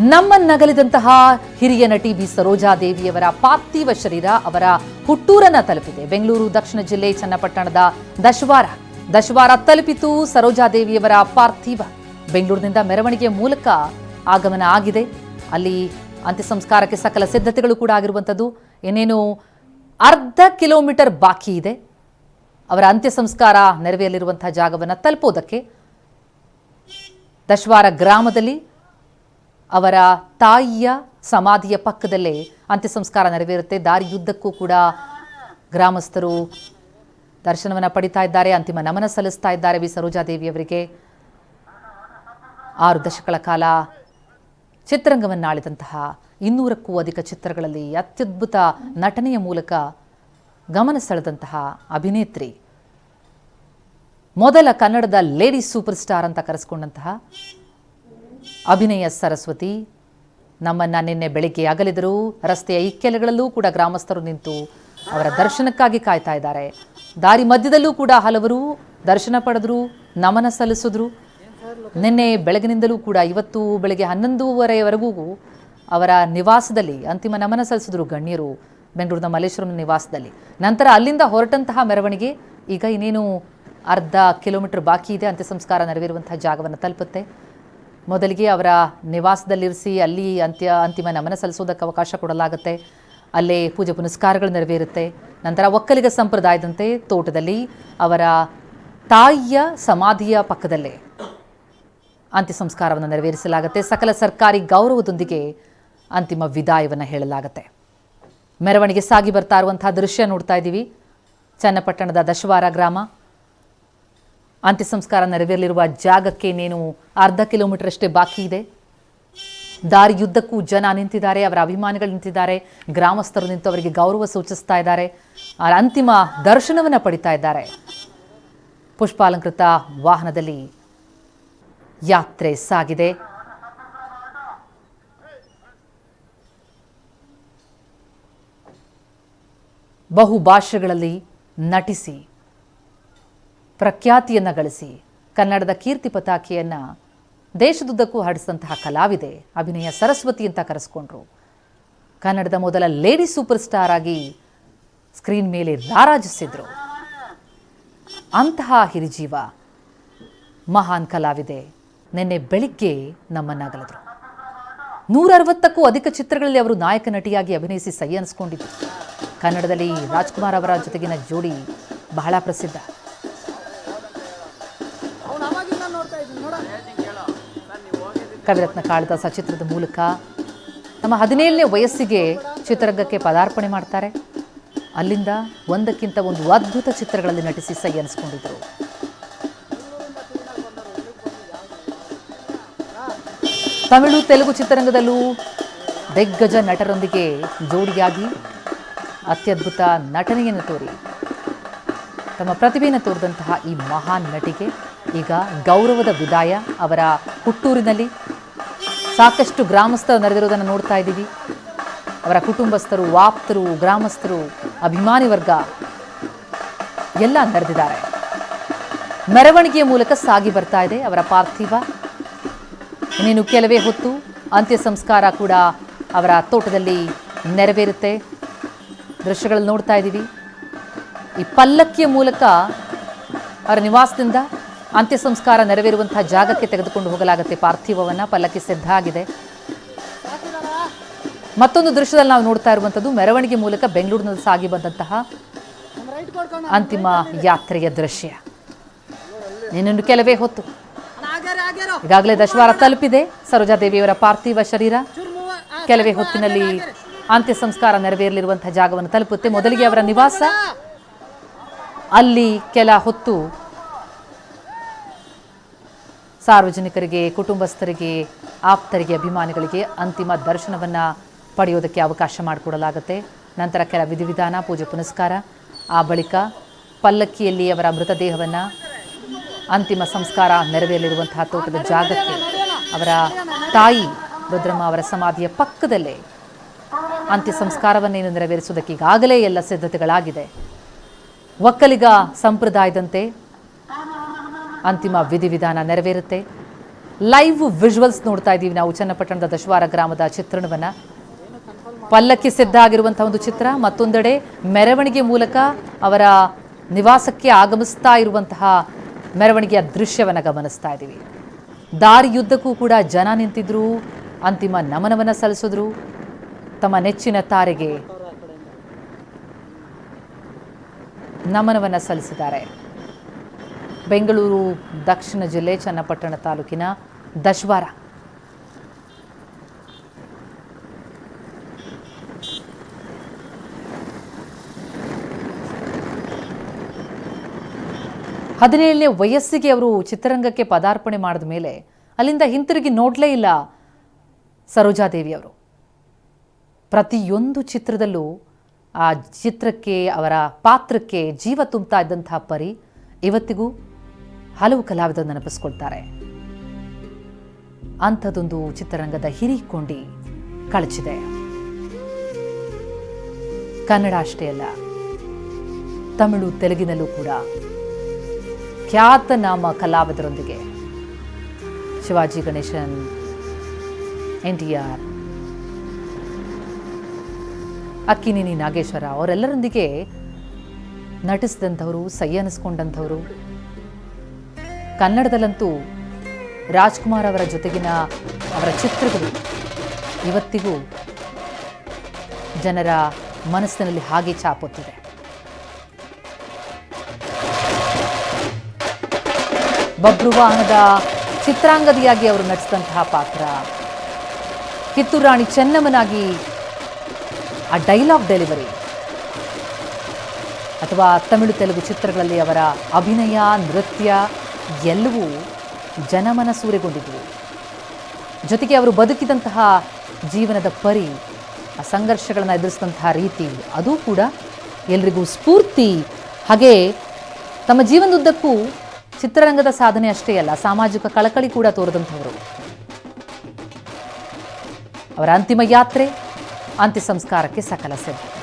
ನಮ್ಮನ್ನಗಲಿದಂತಹ ಹಿರಿಯ ನಟಿ ಬಿ. ಸರೋಜಾದೇವಿಯವರ ಪಾರ್ಥಿವ ಶರೀರ ಅವರ ಹುಟ್ಟೂರನ್ನ ತಲುಪಿದೆ. ಬೆಂಗಳೂರು, ದಕ್ಷಿಣ ಜಿಲ್ಲೆ, ಚನ್ನಪಟ್ಟಣದ ದಶವಾರ. ದಶವಾರ ತಲುಪಿತು ಸರೋಜಾದೇವಿಯವರ ಪಾರ್ಥಿವ. ಬೆಂಗಳೂರಿನಿಂದ ಮೆರವಣಿಗೆ ಮೂಲಕ ಆಗಮನ ಆಗಿದೆ. ಅಲ್ಲಿ ಅಂತ್ಯ ಸಂಸ್ಕಾರಕ್ಕೆ ಸಕಲ ಸಿದ್ಧತೆಗಳು ಕೂಡ ಆಗಿರುವಂಥದ್ದು. ಇನ್ನೇನು ಅರ್ಧ ಕಿಲೋಮೀಟರ್ ಬಾಕಿ ಇದೆ. ಅವರ ಅಂತ್ಯ ಸಂಸ್ಕಾರ ನೆರವೇರಲಿರುವಂತಹ ಜಾಗವನ್ನು ತಲುಪೋದಕ್ಕೆ ದಶವಾರ ಗ್ರಾಮದಲ್ಲಿ ಅವರ ತಾಯಿಯ ಸಮಾಧಿಯ ಪಕ್ಕದಲ್ಲೇ ಅಂತ್ಯ ಸಂಸ್ಕಾರ ನೆರವೇರುತ್ತೆ. ದಾರಿಯುದ್ದಕ್ಕೂ ಕೂಡ ಗ್ರಾಮಸ್ಥರು ದರ್ಶನವನ್ನು ಪಡಿತಾ ಇದ್ದಾರೆ. ಅಂತಿಮ ನಮನ ಸಲ್ಲಿಸ್ತಾ ಇದ್ದಾರೆ ವಿ. ಸರೋಜಾದೇವಿಯವರಿಗೆ ಆರು ದಶಕಗಳ ಕಾಲ ಚಿತ್ರರಂಗವನ್ನಾಳಿದಂತಹ ಇನ್ನೂರಕ್ಕೂ ಅಧಿಕ ಚಿತ್ರಗಳಲ್ಲಿ ಅತ್ಯದ್ಭುತ ನಟನೆಯ ಮೂಲಕ ಗಮನ ಸೆಳೆದಂತಹ ಅಭಿನೇತ್ರಿ. ಮೊದಲ ಕನ್ನಡದ ಲೇಡಿ ಸೂಪರ್ ಸ್ಟಾರ್ ಅಂತ ಕರೆಸ್ಕೊಂಡಂತಹ ಅಭಿನಯ ಸರಸ್ವತಿ, ನಮ್ಮನ್ನ ನಿನ್ನೆ ಬೆಳಿಗ್ಗೆ ಅಗಲಿದರು ರಸ್ತೆಯ ಇಕ್ಕೆಲೆಗಳಲ್ಲೂ ಕೂಡ ಗ್ರಾಮಸ್ಥರು ನಿಂತು ಅವರ ದರ್ಶನಕ್ಕಾಗಿ ಕಾಯ್ತಾ ಇದ್ದಾರೆ. ದಾರಿ ಮಧ್ಯದಲ್ಲೂ ಕೂಡ ಹಲವರು ದರ್ಶನ ಪಡೆದ್ರು, ನಮನ ಸಲ್ಲಿಸಿದ್ರು. ನಿನ್ನೆ ಬೆಳಗಿನಿಂದಲೂ ಕೂಡ ಇವತ್ತು ಬೆಳಗ್ಗೆ ಹನ್ನೊಂದೂವರೆವರೆಗೂ ಅವರ ನಿವಾಸದಲ್ಲಿ ಅಂತಿಮ ನಮನ ಸಲ್ಲಿಸಿದ್ರು ಗಣ್ಯರು. ಬೆಂಗಳೂರಿನ ಮಲ್ಲೇಶ್ವರಂ ನಿವಾಸದಲ್ಲಿ. ನಂತರ ಅಲ್ಲಿಂದ ಹೊರಟಂತಹ ಮೆರವಣಿಗೆ ಈಗ ಇನ್ನೇನು ಅರ್ಧ ಕಿಲೋಮೀಟರ್ ಬಾಕಿ ಇದೆ ಅಂತ್ಯ ಸಂಸ್ಕಾರ ನೆರವೇರುವಂತಹ ಜಾಗವನ್ನು ತಲುಪುತ್ತೆ. ಮೊದಲಿಗೆ ಅವರ ನಿವಾಸದಲ್ಲಿರಿಸಿ ಅಲ್ಲಿ ಅಂತ್ಯ ಅಂತಿಮ ನಮನ ಸಲ್ಲಿಸೋದಕ್ಕೆ ಅವಕಾಶ ಕೊಡಲಾಗುತ್ತೆ. ಅಲ್ಲೇ ಪೂಜೆ ಪುನಸ್ಕಾರಗಳು ನೆರವೇರುತ್ತೆ. ನಂತರ ಒಕ್ಕಲಿಗ ಸಂಪ್ರದಾಯದಂತೆ ತೋಟದಲ್ಲಿ ಅವರ ತಾಯಿಯ ಸಮಾಧಿಯ ಪಕ್ಕದಲ್ಲೇ ಅಂತ್ಯ ಸಂಸ್ಕಾರವನ್ನು ನೆರವೇರಿಸಲಾಗುತ್ತೆ. ಸಕಲ ಸರ್ಕಾರಿ ಗೌರವದೊಂದಿಗೆ ಅಂತಿಮ ವಿದಾಯವನ್ನು ಹೇಳಲಾಗುತ್ತೆ. ಮೆರವಣಿಗೆ ಸಾಗಿ ಬರ್ತಾ ಇರುವಂತಹ ದೃಶ್ಯ ನೋಡ್ತಾ ಇದ್ದೀವಿ. ಚನ್ನಪಟ್ಟಣದ ದಶವಾರ ಗ್ರಾಮ. ಅಂತ್ಯ ಸಂಸ್ಕಾರ ನೆರವೇರಲಿರುವ ಜಾಗಕ್ಕೆ ಇನ್ನೇನು ಅರ್ಧ ಕಿಲೋಮೀಟರ್ ಅಷ್ಟೇ ಬಾಕಿ ಇದೆ. ದಾರಿಯುದ್ದಕ್ಕೂ ಜನ ನಿಂತಿದ್ದಾರೆ, ಅವರ ಅಭಿಮಾನಿಗಳು ನಿಂತಿದ್ದಾರೆ, ಗ್ರಾಮಸ್ಥರು ನಿಂತು ಅವರಿಗೆ ಗೌರವ ಸೂಚಿಸ್ತಾ ಇದ್ದಾರೆ ಅಂತಿಮ ದರ್ಶನವನ್ನು ಪಡಿತಾ ಇದ್ದಾರೆ. ಪುಷ್ಪಾಲಂಕೃತ ವಾಹನದಲ್ಲಿ ಯಾತ್ರೆ ಸಾಗಿದೆ. ಬಹು ಭಾಷೆಗಳಲ್ಲಿ ನಟಿಸಿ ಪ್ರಖ್ಯಾತಿಯನ್ನು ಗಳಿಸಿ ಕನ್ನಡದ ಕೀರ್ತಿ ಪತಾಕೆಯನ್ನು ದೇಶದುದ್ದಕ್ಕೂ ಹರಡಿಸಿದಂತಹ ಕಲಾವಿದೆ ಅಭಿನಯ ಸರಸ್ವತಿ ಅಂತ ಕರೆಸ್ಕೊಂಡ್ರು. ಕನ್ನಡದ ಮೊದಲ ಲೇಡಿ ಸೂಪರ್ ಸ್ಟಾರ್ ಆಗಿ ಸ್ಕ್ರೀನ್ ಮೇಲೆ ರಾರಾಜಿಸಿದ್ರು. ಅಂತಹ ಹಿರಿಜೀವ ಮಹಾನ್ ಕಲಾವಿದೆ. ನಿನ್ನೆ ಬೆಳಿಗ್ಗೆ ನಮ್ಮನ್ನಾಗಲಿದ್ರು. ನೂರ ಅರವತ್ತಕ್ಕೂ ಅಧಿಕ ಚಿತ್ರಗಳಲ್ಲಿ ಅವರು ನಾಯಕ ನಟಿಯಾಗಿ ಅಭಿನಯಿಸಿ ಸೈ ಅನಿಸ್ಕೊಂಡಿದ್ರು. ಕನ್ನಡದಲ್ಲಿ ರಾಜ್ಕುಮಾರ್ ಅವರ ಜೊತೆಗಿನ ಜೋಡಿ ಬಹಳ ಪ್ರಸಿದ್ಧ. ಕವಿರತ್ನ ಕಾಳಿದಾಸ ಚಿತ್ರದ ಮೂಲಕ ತಮ್ಮ ಹದಿನೇಳನೇ ವಯಸ್ಸಿಗೆ ಚಿತ್ರರಂಗಕ್ಕೆ ಪದಾರ್ಪಣೆ ಮಾಡ್ತಾರೆ. ಅಲ್ಲಿಂದ ಒಂದಕ್ಕಿಂತ ಒಂದು ಅದ್ಭುತ ಚಿತ್ರಗಳಲ್ಲಿ ನಟಿಸಿ ಸೈ ಅನಿಸ್ಕೊಂಡಿದ್ರು ತಮಿಳು ತೆಲುಗು ಚಿತ್ರರಂಗದಲ್ಲೂ ದಿಗ್ಗಜ ನಟರೊಂದಿಗೆ ಜೋಡಿಯಾಗಿ ಅತ್ಯದ್ಭುತ ನಟನೆಯನ್ನು ತೋರಿ. ತಮ್ಮ ಪ್ರತಿಭೆಯನ್ನು ತೋರಿದಂತಹ ಈ ಮಹಾನ್ ನಟಿಗೆ ಈಗ ಗೌರವದ ವಿದಾಯ ಅವರ ಹುಟ್ಟೂರಿನಲ್ಲಿ ಸಾಕಷ್ಟು ಗ್ರಾಮಸ್ಥರು ನೆರೆದಿರೋದನ್ನು ನೋಡ್ತಾ ಇದ್ದೀವಿ. ಅವರ ಕುಟುಂಬಸ್ಥರು, ವಾಪ್ತರು, ಗ್ರಾಮಸ್ಥರು, ಅಭಿಮಾನಿ ವರ್ಗ ಎಲ್ಲ ನೆರೆದಿದ್ದಾರೆ ಮೆರವಣಿಗೆಯ ಮೂಲಕ ಸಾಗಿ ಬರ್ತಾ ಇದೆ ಅವರ ಪಾರ್ಥಿವ. ಇನ್ನೇನು ಕೆಲವೇ ಹೊತ್ತು ಅಂತ್ಯ ಸಂಸ್ಕಾರ ಕೂಡ ಅವರ ತೋಟದಲ್ಲಿ ನೆರವೇರುತ್ತೆ. ದೃಶ್ಯಗಳಲ್ಲಿ ನೋಡ್ತಾ ಇದ್ದೀವಿ. ಈ ಪಲ್ಲಕ್ಕಿಯ ಮೂಲಕ ಅವರ ನಿವಾಸದಿಂದ ಅಂತ್ಯ ಸಂಸ್ಕಾರ ನೆರವೇರುವಂತಹ ಜಾಗಕ್ಕೆ ತೆಗೆದುಕೊಂಡು ಹೋಗಲಾಗುತ್ತೆ ಪಾರ್ಥಿವವನ್ನು. ಪಲ್ಲಕ್ಕಿ ಸಿದ್ಧ ಆಗಿದೆ. ಮತ್ತೊಂದು ದೃಶ್ಯದಲ್ಲಿ ನಾವು ನೋಡ್ತಾ ಇರುವಂಥದ್ದು ಮೆರವಣಿಗೆ ಮೂಲಕ ಬೆಂಗಳೂರಿನಲ್ಲಿ ಸಾಗಿ ಬಂದಂತಹ ಅಂತಿಮ ಯಾತ್ರೆಯ ದೃಶ್ಯ. ಇನ್ನೊಂದು ಕೆಲವೇ ಹೊತ್ತು. ಈಗಾಗಲೇ ದಶವಾರ ತಲುಪಿದೆ. ಸರೋಜಾದೇವಿಯವರ ಪಾರ್ಥಿವ ಶರೀರ. ಕೆಲವೇ ಹೊತ್ತಿನಲ್ಲಿ ಅಂತ್ಯ ಸಂಸ್ಕಾರ ನೆರವೇರಲಿರುವಂತಹ ಜಾಗವನ್ನು ತಲುಪುತ್ತೆ. ಮೊದಲಿಗೆ ಅವರ ನಿವಾಸ. ಅಲ್ಲಿ ಕೆಲ ಹೊತ್ತು ಸಾರ್ವಜನಿಕರಿಗೆ, ಕುಟುಂಬಸ್ಥರಿಗೆ, ಆಪ್ತರಿಗೆ, ಅಭಿಮಾನಿಗಳಿಗೆ ಅಂತಿಮ ದರ್ಶನವನ್ನು ಪಡೆಯೋದಕ್ಕೆ ಅವಕಾಶ ಮಾಡಿಕೊಡಲಾಗುತ್ತೆ. ನಂತರ ಕೆಲ ವಿಧಿವಿಧಾನ, ಪೂಜೆ ಪುನಸ್ಕಾರ. ಆ ಬಳಿಕ ಪಲ್ಲಕ್ಕಿಯಲ್ಲಿ ಅವರ ಮೃತದೇಹವನ್ನು ಅಂತಿಮ ಸಂಸ್ಕಾರ ನೆರವೇರಲಿರುವಂತಹ ತೋಟದ ಜಾಗಕ್ಕೆ ಅವರ ತಾಯಿ ರುದ್ರಮ್ಮ ಅವರ ಸಮಾಧಿಯ ಪಕ್ಕದಲ್ಲೇ ಅಂತ್ಯ ಸಂಸ್ಕಾರವನ್ನೇನು ನೆರವೇರಿಸುವುದಕ್ಕೆ ಈಗಾಗಲೇ ಎಲ್ಲ ಸಿದ್ಧತೆಗಳಾಗಿದೆ. ಒಕ್ಕಲಿಗ ಸಂಪ್ರದಾಯದಂತೆ ಅಂತಿಮ ವಿಧಿವಿಧಾನ ನೆರವೇರುತ್ತೆ. ಲೈವ್ ವಿಜುವಲ್ಸ್ ನೋಡ್ತಾ ಇದ್ದೀವಿ ನಾವು. ಚನ್ನಪಟ್ಟಣದ ದಶವಾರ ಗ್ರಾಮದ ಚಿತ್ರಣವನ್ನು. ಪಲ್ಲಕ್ಕಿ ಸಿದ್ಧ ಆಗಿರುವಂಥ ಒಂದು ಚಿತ್ರ, ಮತ್ತೊಂದೆಡೆ ಮೆರವಣಿಗೆ ಮೂಲಕ ಅವರ ನಿವಾಸಕ್ಕೆ ಆಗಮಿಸ್ತಾ ಇರುವಂತಹ ಮೆರವಣಿಗೆಯ ದೃಶ್ಯವನ್ನು ಗಮನಿಸ್ತಾ ಇದ್ದೀವಿ. ದಾರಿಯುದ್ದಕ್ಕೂ ಕೂಡ ಜನ ನಿಂತಿದ್ರು, ಅಂತಿಮ ನಮನವನ್ನು ಸಲ್ಲಿಸಿದ್ರು. ತಮ್ಮ ನೆಚ್ಚಿನ ತಾರೆಗೆ ನಮನವನ್ನು ಸಲ್ಲಿಸಿದ್ದಾರೆ. ಬೆಂಗಳೂರು ದಕ್ಷಿಣ ಜಿಲ್ಲೆ ಚನ್ನಪಟ್ಟಣ ತಾಲೂಕಿನ ದಶವಾರ. ಹದಿನೇಳನೇ ವಯಸ್ಸಿಗೆ ಅವರು ಚಿತ್ರರಂಗಕ್ಕೆ ಪದಾರ್ಪಣೆ ಮಾಡಿದ ಮೇಲೆ ಅಲ್ಲಿಂದ ಹಿಂತಿರುಗಿ ನೋಡಲೇ ಇಲ್ಲ ಸರೋಜಾದೇವಿ ಅವರು. ಪ್ರತಿಯೊಂದು ಚಿತ್ರದಲ್ಲೂ ಆ ಚಿತ್ರಕ್ಕೆ ಅವರ ಪಾತ್ರಕ್ಕೆ ಜೀವ ತುಂಬ್ತಾ ಇದ್ದಂತಹ ಪರಿ ಇವತ್ತಿಗೂ ಹಲವು ಕಲಾವಿದರು ನೆನಪಿಸ್ಕೊಳ್ತಾರೆ. ಅಂಥದ್ದೊಂದು ಚಿತ್ರರಂಗದ ಹಿರಿಕೊಂಡಿ ಕಳಚಿದೆ. ಕನ್ನಡ ಅಷ್ಟೇ ಅಲ್ಲ, ತಮಿಳು, ತೆಲುಗಿನಲ್ಲೂ ಕೂಡ ಖ್ಯಾತನಾಮ ಕಲಾವಿದರೊಂದಿಗೆ Sivaji Ganesan, N T R, Akkineni Nageswara ಅವರೆಲ್ಲರೊಂದಿಗೆ ನಟಿಸಿದಂಥವರು, ಸೈ ಅನ್ನಿಸ್ಕೊಂಡಂಥವರು ಕನ್ನಡದಲ್ಲಂತೂ ರಾಜ್ಕುಮಾರ್ ಅವರ ಜೊತೆಗಿನ ಅವರ ಚಿತ್ರಗಳು ಇವತ್ತಿಗೂ ಜನರ ಮನಸ್ಸಿನಲ್ಲಿ ಹಾಗೆ ಚಾಪುತ್ತಿದೆ. ಬಬ್ರುವಾಹನದ ಚಿತ್ರಾಂಗದಿಯಾಗಿ ಅವರು ನಟಿಸಿದಂತಹ ಪಾತ್ರ ಕಿತ್ತೂರು ರಾಣಿ ಚೆನ್ನಮ್ಮನಾಗಿ ಆ ಡೈಲಾಗ್ ಡೆಲಿವರಿ ಅಥವಾ ತಮಿಳು ತೆಲುಗು ಚಿತ್ರಗಳಲ್ಲಿ ಅವರ ಅಭಿನಯ, ನೃತ್ಯ ಎಲ್ಲವೂ ಜನಮನ ಸೂರೆಗೊಂಡಿದ್ದವು ಜೊತೆಗೆ ಅವರು ಬದುಕಿದಂತಹ ಜೀವನದ ಪರಿ, ಆ ಸಂಘರ್ಷಗಳನ್ನು ಎದುರಿಸಿದಂತಹ ರೀತಿ, ಅದು ಕೂಡ ಎಲ್ರಿಗೂ ಸ್ಫೂರ್ತಿ. ಹಾಗೆ ತಮ್ಮ ಜೀವನದುದ್ದಕ್ಕೂ ಚಿತ್ರರಂಗದ ಸಾಧನೆ ಅಷ್ಟೇ ಅಲ್ಲ, ಸಾಮಾಜಿಕ ಕಳಕಳಿ ಕೂಡ ತೋರಿದಂಥವರು. ಅವರ ಅಂತಿಮ ಯಾತ್ರೆ, ಅಂತ್ಯ ಸಂಸ್ಕಾರಕ್ಕೆ ಸಕಲ ಸಿದ್ಧ.